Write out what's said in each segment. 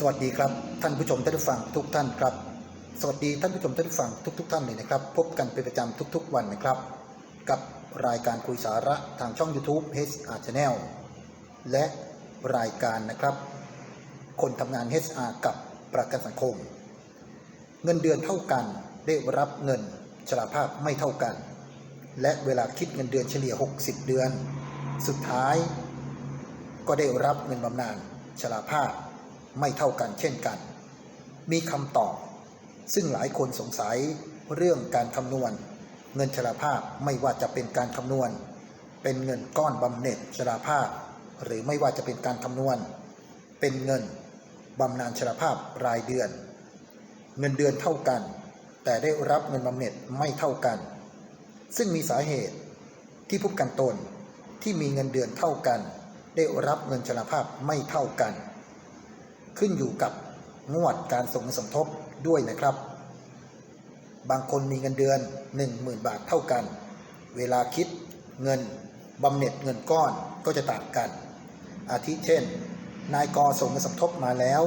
สวัสดีครับท่านผู้ชมท่านผู้ฟังทุกท่านครับ สวัสดีท่านผู้ชมท่านผู้ฟังทุก ๆ ท่านเลยนะครับ พบกันเป็นประจำทุก ๆ วันนะครับ กับรายการคุยสาระทางช่อง YouTube HR Channel และรายการนะครับ คนทำงาน HR กับประกันสังคม เงินเดือนเท่ากันได้รับเงินชราภาพไม่เท่ากัน และเวลาคิดเงินเดือนเฉลี่ย 60 เดือน สุดท้าย ก็ได้รับเงินบำนาญชราภาพ ไม่เท่ากันเช่นกัน มีคำตอบ ซึ่งหลายคนสงสัยเรื่องการคำนวณ เงินชราภาพไม่ว่าจะเป็นการคำนวณ เป็นเงินก้อนบำเหน็จชราภาพ หรือไม่ว่าจะเป็นการคำนวณ เป็นเงินบำนาญชราภาพรายเดือน เงินเดือนเท่ากัน แต่ได้รับเงินบำเหน็จไม่เท่ากัน ซึ่งมีสาเหตุที่ผู้ประกันตนที่มีเงินเดือนเท่ากัน ได้รับเงินชราภาพไม่เท่ากัน ขึ้นอยู่กับงวดการส่งเงินสมทบด้วยนะครับ บางคนมีเงินเดือน 10,000 บาทเท่ากัน เวลาคิดเงินบำเหน็จเงินก้อนก็จะต่างกัน อาทิเช่น นายกส่งเงินสมทบมาแล้ว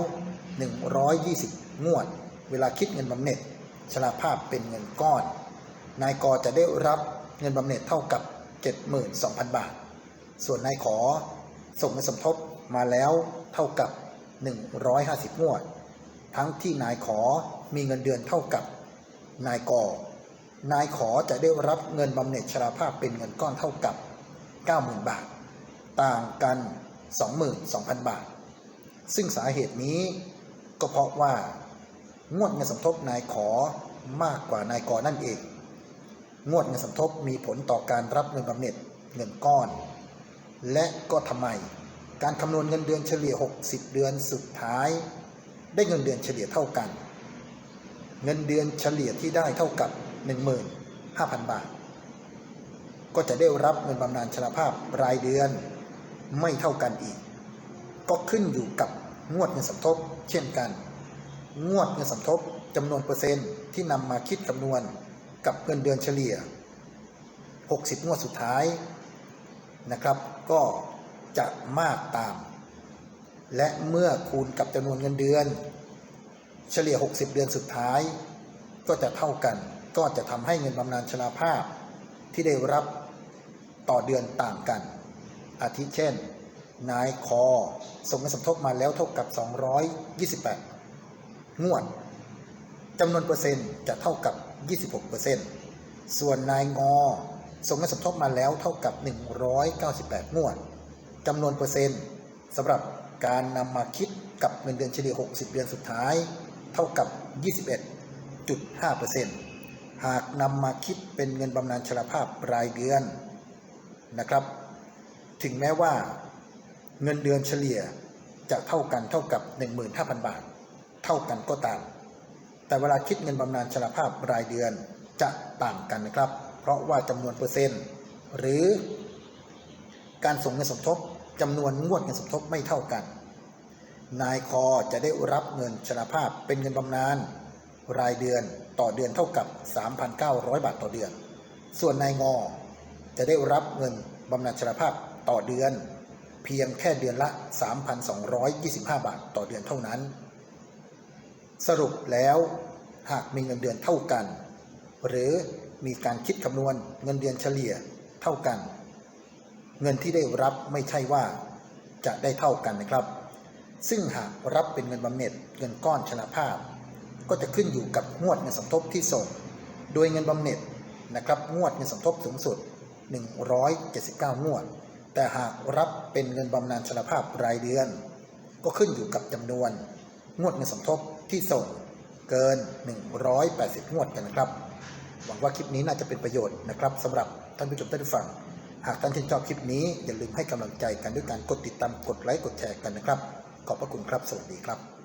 120 งวด เวลาคิดเงินบำเหน็จชราภาพเป็นเงินก้อน นายกจะได้รับเงินบำเหน็จเท่ากับ 72,000 บาท ส่วนนายขอส่งเงินสมทบมาแล้วเท่ากับ 150งวด ทั้งที่นายขอมีเงินเดือนเท่ากับนายกนายขอจะได้รับเงินบำเหน็จชราภาพเป็นเงินก้อนเท่ากับ 90,000 บาท ต่างกัน 22,000 บาท ซึ่งสาเหตุนี้ก็เพราะว่างวดเงินสมทบนายขอมากกว่านายกนั่นเอง งวดเงินสมทบมีผลต่อการรับเงินบำเหน็จเงินก้อน และก็ทำไม การคำนวณเงินเดือนเฉลี่ย 60 เดือนสุดท้าย ได้เงินเดือนเฉลี่ยเท่ากัน เงินเดือนเฉลี่ยที่ได้เท่ากับ 15,000 บาท ก็จะได้รับเงินบำนาญชราภาพรายเดือนไม่เท่ากันอีก ก็ขึ้นอยู่กับงวดเงินสมทบ เช่นกัน งวดเงินสมทบจำนวนเปอร์เซ็นต์ที่นำมาคิดคำนวณกับเงินเดือนเฉลี่ย 60 งวดสุดท้ายนะครับ ก็ จะมากตาม และเมื่อคูณกับจำนวนเงินเดือน เฉลี่ย 60 เดือนสุดท้าย ก็จะเท่ากัน ก็จะทำให้เงินบำนาญชราภาพที่ได้รับต่อเดือนต่างกัน อาทิเช่น นายคอส่งเงินสมทบมาแล้วเท่ากับ 228 งวดจำนวนเปอร์เซ็นต์จะเท่ากับ 26เปอร์เซ็นต์ส่วนนายงอส่งเงินสมทบมาแล้วเท่ากับ 198 งวด จำนวนเปอร์เซ็นต์สำหรับการนำมาคิดกับเงินเดือนเฉลี่ย 60 เดือนสุดท้าย เท่ากับ 21.5เปอร์เซ็นต์หากนำมาคิดเป็นเงินบำนาญชราภาพรายเดือนนะครับ ถึงแม้ว่าเงินเดือนเฉลี่ยจะเท่ากันเท่ากับ 15,000 บาท เท่ากันก็ตาม แต่เวลาคิดเงินบำนาญชราภาพรายเดือนจะต่างกันนะครับ เพราะว่าจำนวนเปอร์เซ็นต์ หรือการส่งเงินสมทบ จำนวนงวดเงินสมทบไม่เท่ากัน นายคอจะได้รับเงินชราภาพเป็นเงินบำนาญรายเดือนต่อเดือนเท่ากับ 3,900 บาทต่อเดือน ส่วนนายงอ จะได้รับเงินบำนาญชราภาพต่อเดือน เพียงแค่เดือนละ 3,225 บาทต่อเดือนเท่านั้น สรุปแล้วหากมีเงินเดือนเท่ากัน หรือมีการคิดคำนวณเงินเดือนเฉลี่ยเท่ากัน เงินที่ได้รับไม่ใช่ว่าจะได้เท่ากันนะครับ ซึ่งหากรับเป็นเงินบำเหน็จเงินก้อนชราภาพ ก็จะขึ้นอยู่กับงวดเงินสมทบที่ส่ง โดยเงินบำเหน็จนะครับงวดเงินสมทบสูงสุด 179 งวด แต่หากรับเป็นเงินบำนาญชราภาพรายเดือน ก็ขึ้นอยู่กับจำนวน งวดเงินสมทบที่ส่งเกิน 180 งวดกันนะครับ หวังว่าคลิปนี้น่าจะเป็นประโยชน์นะครับสำหรับท่านผู้ชมท่านผู้ฟัง หากท่านชื่นชอบคลิปนี้อย่าลืมให้กำลังใจกันด้วยการกดติดตามกดไลค์กดแชร์กันนะครับ ขอบพระคุณครับ สวัสดีครับ